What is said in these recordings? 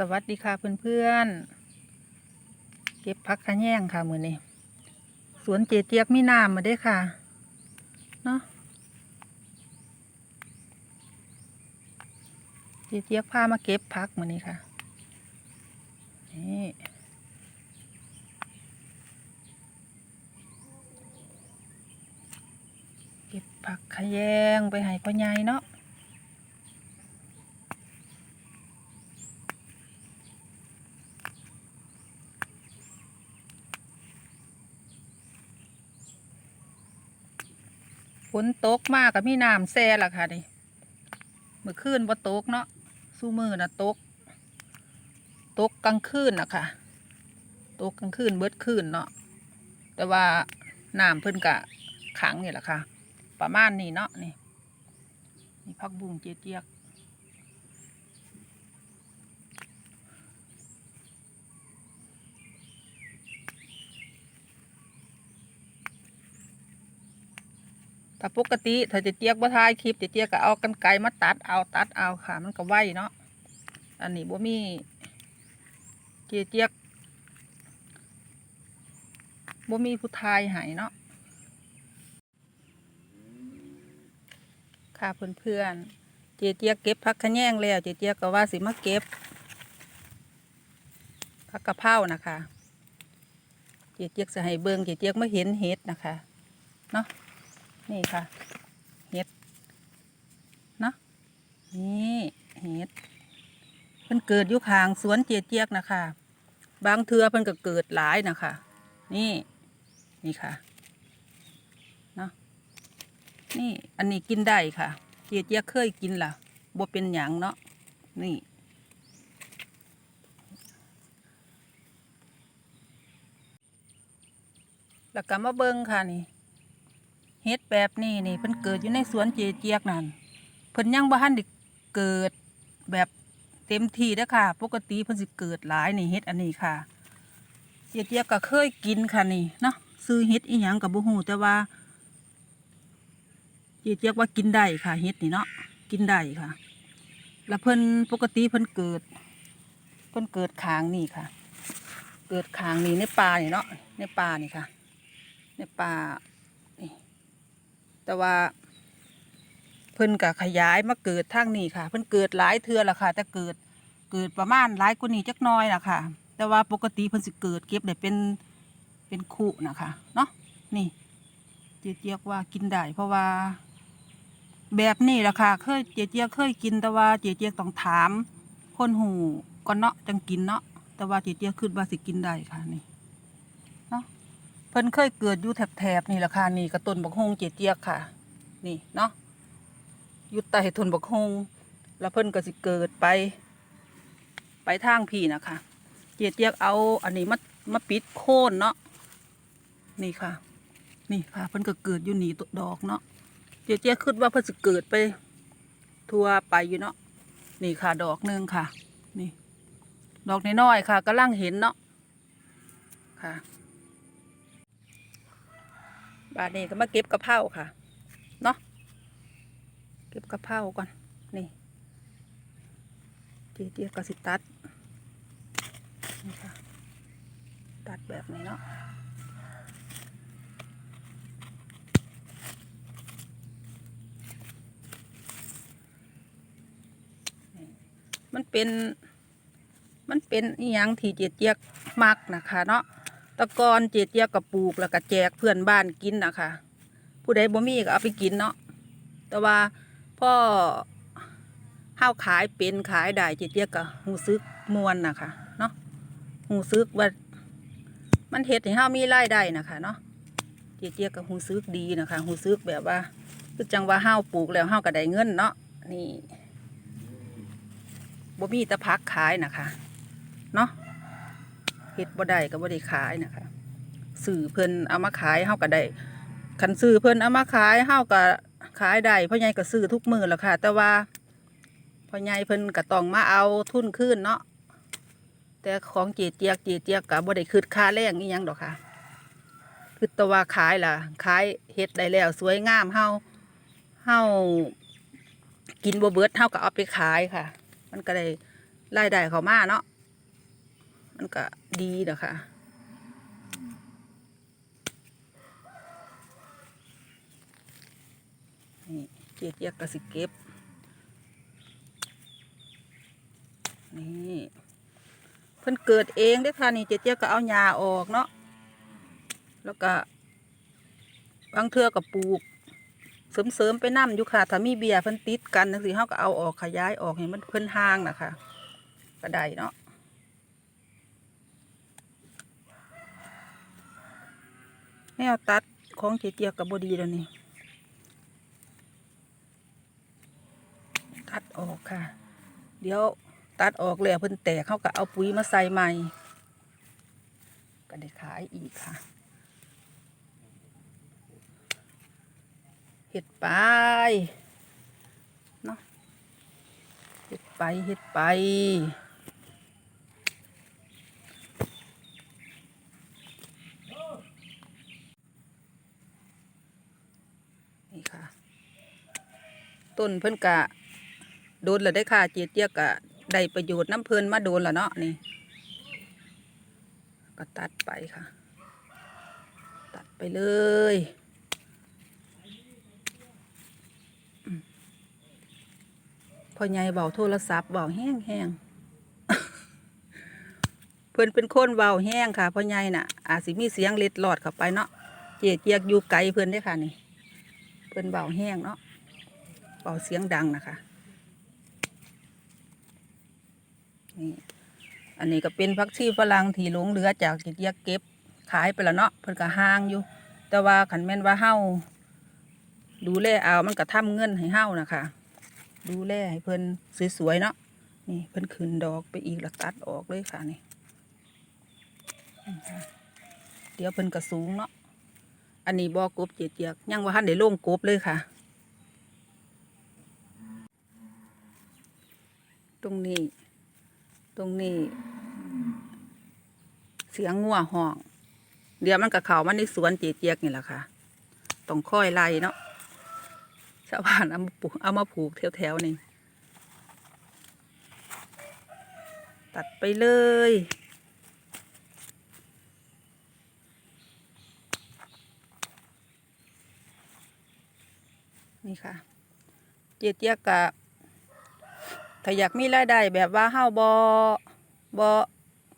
สวัสดีค่ะเพื่อนๆ เก็บพักขะแยงค่ะมือนี้สวนเจเจียกมีน้ำมาเด้ค่ะ เนาะเจเจียกพามาเก็บพักมือนี้ค่ะ นี่เก็บผักขะแยงไปให้พ่อใหญ่เนาะ ฝนตกมากกับมีน้ำแซ่ละค่ะนี่เมื่อคืนว่าตกเนาะสู้มือนะตก ตกกลางคืนนะค่ะตกกลางคืนเบิดคืนเนาะแต่ว่าน้ำเพิ่นกะขังนี่แหละค่ะ ประมาณนี้เนาะนี่นี่พักบุ้งเจี๊ยก ถ้าปกติถ้าจะเจี๊ยกบ่ทายคลิปจะเจี๊ยกก็เอากันไกรมาตัดเอาตัดเอาค่ะ มันก็ไวเนาะอันนี้บ่มีเจี๊ยเจี๊ยกบ่มีผู้ทายหายเนาะค่ะเพื่อนๆเจเจียกเก็บพักขะแยงแล้วเจเจียกก็ว่าสิมาเก็บพักกะเพรานะคะเจเจียกจะให้เบิงเจเจียกไม่เห็นเห็ดนะคะเนาะ นี่ค่ะ เห็ดเนาะนี่เห็ดเพิ่นเกิดอยู่ข้างสวนเจเจียกนะคะ บางเทือเพิ่นก็เกิดหลายนะคะ นี่นี่ค่ะเนาะนี่อันนี้กินได้ค่ะ เจียเจียเคยกินล่ะบ่เป็นหยังเนาะนี่แล้วก็มาเบิ่งค่ะนี่ เฮ็ดแบบนี้นี่เพิ่นเกิดอยู่ในสวนเจเจียกนั่นเพิ่นยังบ่ทันได้เกิดแบบเต็มที่เด้อค่ะ ปกติเพิ่นสิเกิดหลายนี่เฮ็ดอันนี้ค่ะ เจเจียกก็เคยกินค่ะนี่เนาะซื้อเฮ็ดอีหยังก็บ่ฮู้แต่ว่า เจเจียกว่ากินได้ค่ะเฮ็ดนี่เนาะกินได้ค่ะ แล้วเพิ่นปกติเพิ่นเกิด เพิ่นเกิดคางนี่ค่ะ เกิดคางนี่ในป่านี่เนาะในป่านี่ค่ะ ในป่านี่ แต่ว่า เพิ่นก็ขยายมาเกิดทางนี้ค่ะ เพิ่นเกิดหลายเทือละค่ะ แต่เกิดเกิดประมาณหลายกว่านี้จักน้อยล่ะค่ะ แต่ว่าปกติเพิ่นสิเกิดเก็บได้เป็นเป็นคู่นะคะเนาะนี่เจเจียกว่ากินได้เพราะว่า แบบนี้แหละค่ะ เคยเจเจียกเคยกินแต่ว่าเจเจียกต้องถาม คนหูก่อนเนาะจังกินเนาะแต่ว่าเจเจียกคิดว่าสิกินได้ค่ะนี่ พิ่นเคยเกิดอยู่แถบๆนี่แหละค่ะนี่กระต้นบักฮงเจเจียกค่ะ นี่เนาะอยู่ใต้ต้นบักฮงแล้วเพิ่นก็สิเกิดไป ไปทางพี่นะคะเจเจียกเอา อันนี้มามาปิดโค่นเนาะนี่ค่ะ นี่ค่ะเพิ่นก็เกิดอยู่นี่ตดอกเนาะเจ๊เจ๊คิดว่าเพิ่นสิเกิดไปทั่วไปอยู่เนาะนี่ค่ะ ดอกหนึ่งค่ะ นี่ ดอกน้อยๆค่ะกำลังเห็นเนาะค่ะ บาดนี้ก็มาเก็บกระเพราค่ะ เนาะเก็บกระเพราก่อน นี่เจ๊เจ๊ก็สิตัดนี่ค่ะตัดแบบนี้เนาะมันเป็น มันเป็นอีหยังที่เจเจียกมักนะคะ เนาะ ตะกอนเจเจียกกับปลูกแล้วก็แจกเพื่อนบ้านกินนะคะผู้ใดบ่มีก็เอาไปกินเนาะแต่ว่าพ่อห้าวขายเป็นขายได้เจเจียกก็หูซึกมวนนะคะเนาะหูซึกว่ามันเฮ็ดให้เฮามีรายได้นะคะเนาะเจเจียกก็หูซึกดีนะคะหูซึกแบบว่าคือจังว่าห้าวปลูกแล้วห้าวก็ได้เงินเนาะนี่บ่มีตะพักขายนะคะเนาะ เฮ็ดบ่ได้ก็บ่ได้ขายนะคะสื่อเพิ่นเอามาขายเฮาก็ได้คันซื้อเพิ่นเอามาขายเฮาก็ขายได้พ่อใหญ่ก็ซื้อทุกมื้อแหล้วค่ะ แต่ว่าพ่อใหญ่เพิ่นก็ต้องมาเอาทุนคืนเนาะแต่ของเจเจียกเจเจียกก็บ่ได้คืดค่าแรงอีหยังดอกค่ะคือแตว่าขายล่ะขายเฮ็ดได้แล้วสวยงามเฮาเฮากินบ่เบิดเฮาก็เอาไปขายค่ะ มันก็ได้รายได้เขามาเนาะ มันก็ดีเด้อค่ะนี่เจี๊ยกเจี๊ยกก็สิเก็บ นี่เพิ่นเกิดเองได้ค่ะนี่เจี๊ยกเจี๊ยกก็เอาหญ้าออกเนาะแล้วก็บางเทือก็ปลูก เสริมๆไปนํอยู่ค่ะ ถ้ามีเบียร์เพิ่นติดกันจังซี่เฮาก็เอาออกขยายออกให้มันเพิ่นห่างนะคะก็ได้เนาะ แนวตัดของเจียกเจี๊ยกก็บ่ดีแล้วนี่ตัดออกค่ะ เดี๋ยวตัดออกแล้วเพิ่นแตกเขาก็เอาปุ๋ยมาใส่ใหม่ ก็ได้ขายอีกค่ะเห็ดไปเนาะเห็ดไปเห็ดไป นี่ค่ะ ต้นเพิ่นกะโดนแล้วได้ค่ะเจี๊ยเจียกะได้ประโยชน์น้ำเพลินมาโดนแล้วเนาะนี่ ก็ตัดไปค่ะ ตัดไปเลยพ่อใหญ่เบาโทรศัพท์เบาแห้งแห้งเพิ่อนเป็นคนเบาแห้งค่ะพ่อใหญ่น่ะ อาจสิมีเสียงเล็ดลอดเข้าไปเนาะเจียเจียกอยู่ไกลเพิ่อนได้ค่ะนี่ เพิ่อนเบาแห้งเนาะ เบาเสียงดังนะคะนี่อันนี้ก็เป็นพักชีฝรั่งที่หลงเหลือจากที่เรียกเก็บขายไปแล้วเนาะเพิ่นก็ห่างอยู่ แต่ว่าขันแม่นว่าเฮาดูแลเอามันก็ทำเงินให้เฮานะคะ ดูแลให้เพิ่นสวยๆเนาะนี่เพิ่นขึ้นดอกไปอีกแล้วตัดออกเลยค่ะนี่เดี๋ยวเพิ่นก็สูงเนาะอันนี้บอกบเจียกยังว่าทันได้ลงกบเลยค่ะ ตรงนี้ ตรงนี้ เสียงงัวห้อง เดี๋ยวมันก็เขามาในสวนเจียกนี่แหละค่ะต้องค่อยไล่เนาะชาวบ้านเอามาปลูกเอามาผูกแถวๆนี่ตัดไปเลย นี่ค่ะ เจียกๆกะ ถ้าอยากมีรายได้แบบว่าเฮาบอบอ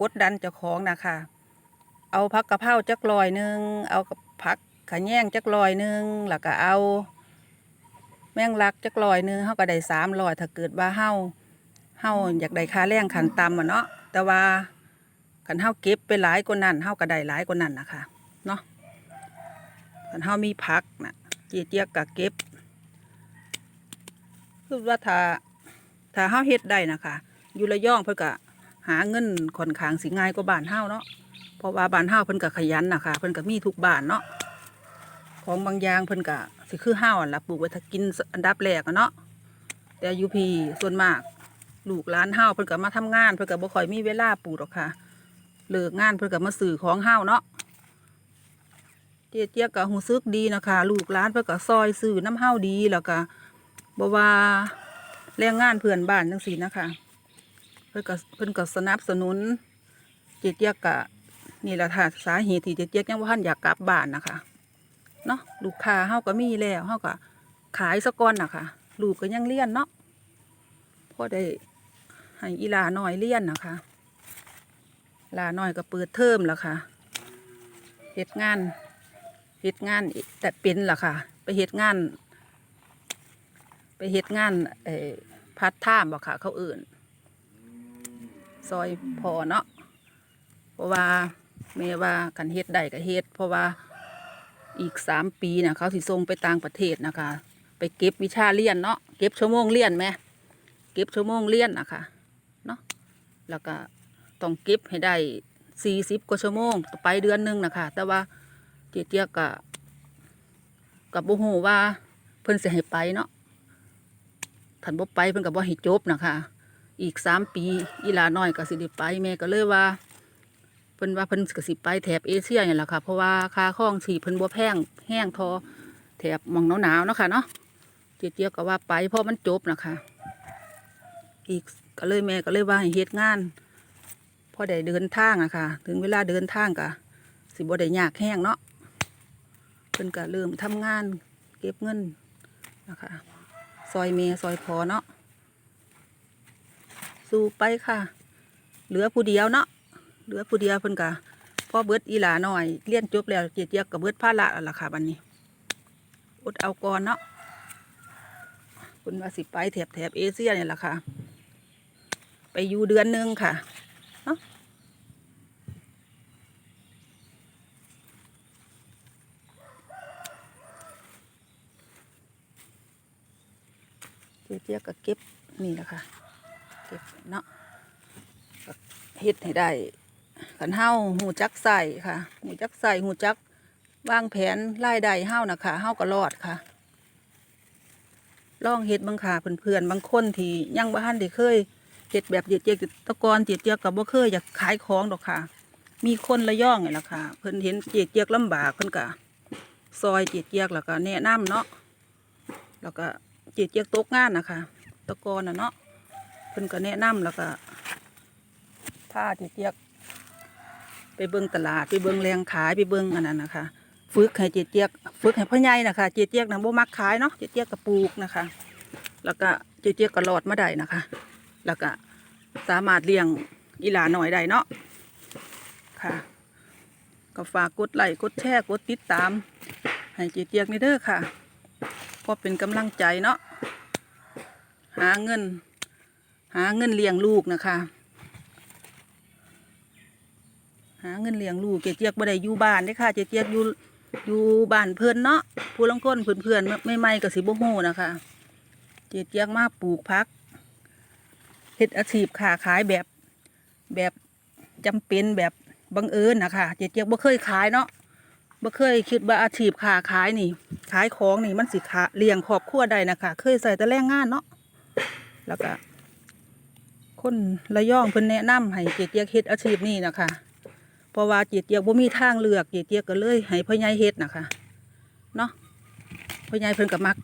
กดดันเจ้าของนะคะเอาพักกะเพราจักลอยหนึ่งเอากับผักขะแยงจักลอยหนึ่งแล้วก็เอาแมงลักจักลอยหนึ่งเฮาก็ได้สามลอยถ้าเกิดว่าเฮาเฮาอยากได้ค่าแรงขันต่ำอะเนาะแต่ว่าขันเฮาเก็บไปหลายกว่านั้นเฮาก็ได้หลายกว่านั้นนะคะเนาะขันเฮามีผักนะเจี๊ยเจี๊ยกก็เก็บคือว่าถ้า ถ้าเฮาเฮ็ดได้นะคะอยู่ระยองเพิ่นก็หาเงินค่อนข้างสิง่ายกว่าบ้านเฮาเนาะเพราะว่าบ้านเฮาเพิ่นก็ขยันนะคะเพิ่นก็มีทุกบ้านเนาะของบางอย่างเพิ่นก็สิคือเฮาอั่นล่ะปลูกไว้ถ้ากินอันดับแรกอะเนาะแต่อยูพีส่วนมากลูกหลานเฮาเพิ่นก็มาทำงานเพิ่นก็บ่ค่อยมีเวลาปลูกหรอกค่ะเลิกงานเพิ่นก็มาซื้อของเฮาเนาะเจี๊ยเจี๊ยกก็รู้สึกดีนะคะ ลูกหลานเพิ่นก็ซอยซื้อน้ำเฮาดีแล้วก็บ่ว่า แรงงานเพื่อนบ้านจังซี่นะคะ เพิ่อนก็เพิ่อนก็สนับสนุนเจเจียกกะนี่แหละค่ะสาเหตุที่เจเจียกยังว่าท่านอยากกลับบ้านนะคะเนาะลูกค้าเฮาก็มีแล้วเฮาก็ขายสะก่อนนะคะลูกก็ยังเลี้ยนเนาะพอได้ให้อีหลาน้อยเลี้ยนนะคะลาหน้อยก็เปิดเทอมแล้วค่ะเฮ็ดงานเฮ็ดงานแต่เป็นล่ะค่ะ ไปเฮ็ดงาน ไปเฮ็ดงานเอ่อ พัดท่ามบ่ค่ะ เขาอื่น ซอยพอเนาะเพราะว่าแม่ว่ากันเฮ็ดได้ก็เฮ็ดเพราะว่าอีกสามปีนะเขาสิส่งไปต่างประเทศนะคะ ไปเก็บวิชาเรียนเนาะเก็บชั่วโมงเรียนไหมเก็บชั่วโมงเรียนนะคะเนาะแล้วก็ต้องเก็บให้ได้สี่สิบกว่าชั่วโมงไปเดือนหนึ่งนะคะ แต่ว่าเจี๊ยกกับกับบุหูว่าเพิ่นสิให้ไปเนาะ ท่านบ่ไปเพิ่นก็บ่ให้จบนะคะ อีกสามปีอีลาน้อยก็สิได้ไปแม่ก็เลยว่าเพิ่นว่าเพิ่นก็สิไปแถบเอเชียนี่แหละค่ะ เพราะว่าค่าครองชีพเพิ่นบ่แพงแห้งทอแถบหมองหนาวๆเนาะค่ะเนาะเจี๊ยบก็ว่าไปเพราะมันจบนะคะ อีกก็เลยแม่ก็เลยว่าให้เฮ็ดงานพอได้เดินทางอะค่ะ ถึงเวลาเดินทางก็สิบ่ได้ยากแห้งเนาะเพิ่นก็เริ่มทำงานเก็บเงินนะคะ ซอยเมซอยพอเนาะสู้ไปค่ะ เหลือผู้เดียวเนาะเหลือผู้เดียวเพิ่นก็พอเบิดอีหลาหน่อยเรียนจบแล้วเจียเจียกกับเบิดภาระแล้วล่ะค่ะบันนี้อดเอาก่อนเนาะเพิ่นว่าสิไปแถบแถบเอเชียเนี่ยล่ะค่ะ ไปอยู่เดือนหนึงค่ะ เจียเจียก็เก็บนี่แหละค่ะเก็บเนาะเฮ็ดให้ได้ขันเฮาหูจักใส่ค่ะ หูจักใส่หูจักวางแผนรายได้เฮานะคะเฮาก็รอดค่ะลองเฮ็ดบางค่ะเพื่อนๆบางคนที่ยังบ่ทันได้เคยเฮ็ดแบบเจียเจียกตะกอนเจียเจียกกับบ่เคยอยากขายของดอกค่ะ มีคนละย่องนี่ะค่ะ เพิ่นเห็นเจียเจียกลำบากเพิ่นก็ซอยเจียเจียกแล้วก็แนะนํเนาะแล้วก็ จียเจียกตกงานนะคะตะกอนนะเนาะเพิ่นก็แนะนำแล้วก็พาจีเจี๊ยก ไปเบิ่งตลาดไปเบิ่งแรงขายไปเบิ่งอันนั้นนะคะฝึกให้จีเจี๊ยกฝึกให้พ่อใหญ่นะคะจีเจี๊ยกนะบ่มักขายเนาะจีเจี๊ยกก็ปลูกนะคะ แล้วก็จีเจี๊ยกก็รอดมาได้นะคะ แล้วก็สามารถเลี้ยงอีหลาหน่อยได้เนาะค่ะก็ฝากกดไลค์กดแชร์กดติดตาม ให้จีเจี๊ยกนี่เด้อค่ะ เพราะเป็นกำลังใจเนาะหาเงิน หาเงินเลี้ยงลูกนะคะ หาเงินเลี้ยงลูกเจเจียกบ่ได้อยู่บ้านเด้ค่ะเจเจียกอยู่อยู่บ้านเพื่อนเนาะผู้ลังคนเพื่อนเพื่อนๆไม่ไม่กับสิบ่ฮู้นะคะเจเจียกมาปลูกพักเฮ็ดอาชีพค้าขายแบบแบบจำเป็นแบบบังเอิญนะคะเจเจียกบ่เคยขายเนาะ บ่เคยคิดว่าอาชีพค้าขายนี่ ขายของนี่มันสิขาเลี้ยงครอบครัวได้นะคะ เคยใส่แต่แรงงานเนาะ แล้วก็ คนระยองเพิ่นแนะนำให้เจเจียกเฮ็ดอาชีพนี้นะคะ เพราะว่าเจเจียกบ่มีทางเลือกเจเจียกก็เลยให้พ่อใหญ่เฮ็ดนะคะเนาะ พ่อใหญ่เพิ่นก็มัก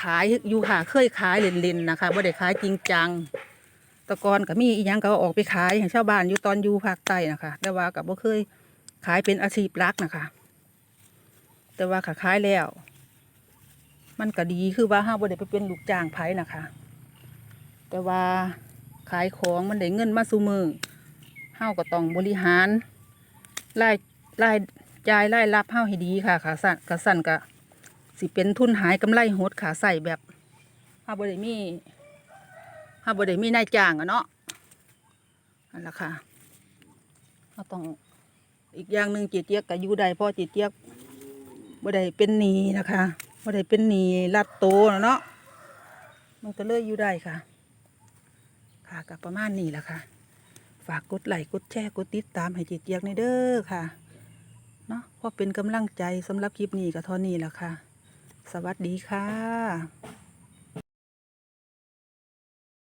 ขายอยู่ค่ะเคยขายเล่นๆนะคะบ่ได้ขายจริงจังตะกอนก็มีอีหยังก็อออกไปขายให้ชาวบ้านอยู่ตอนอยู่ภาคใต้นะคะ แต่ว่าก็บ่เคย ขายเป็นอาชีพหลักนะคะ แต่ว่าขาขายแล้ว มันก็ดีคือว่าห้าบ่ได้ไปเป็นลูกจ้างไผนะคะ แต่ว่าขายของมันได้เงินมาสู่มือเฮาก็ต้องบริหารรายรายจ่ายรายรับเฮาให้ดีค่ะขาสั่นกะสั่นกะสิเป็นทุนหายกำไรหดขาใส่แบบเฮาบ่ได้มีเฮาบ่ได้มีนายจ้างอะเนาะนั่นแหละค่ะเฮาต้อง อีกอย่างหนึ่งจีเจียกก็อยู่ได้พราะเจีเจียกบ่ได้เป็นหนีนะคะบ่ได้เป็นหนี้รัดโตนะเนาะมันก็เลยอยู่ได้ค่ะ ค่ะกับประมาณนี้แหละค่ะ ฝากกดไลค์กดแชร์กดติดตามให้จิตเจียกในเด้อค่ะเนาะเพราะเป็นกำลังใจสำหรับคลิปนี้ก็เท่านี้แหละค่ะ สวัสดีค่ะ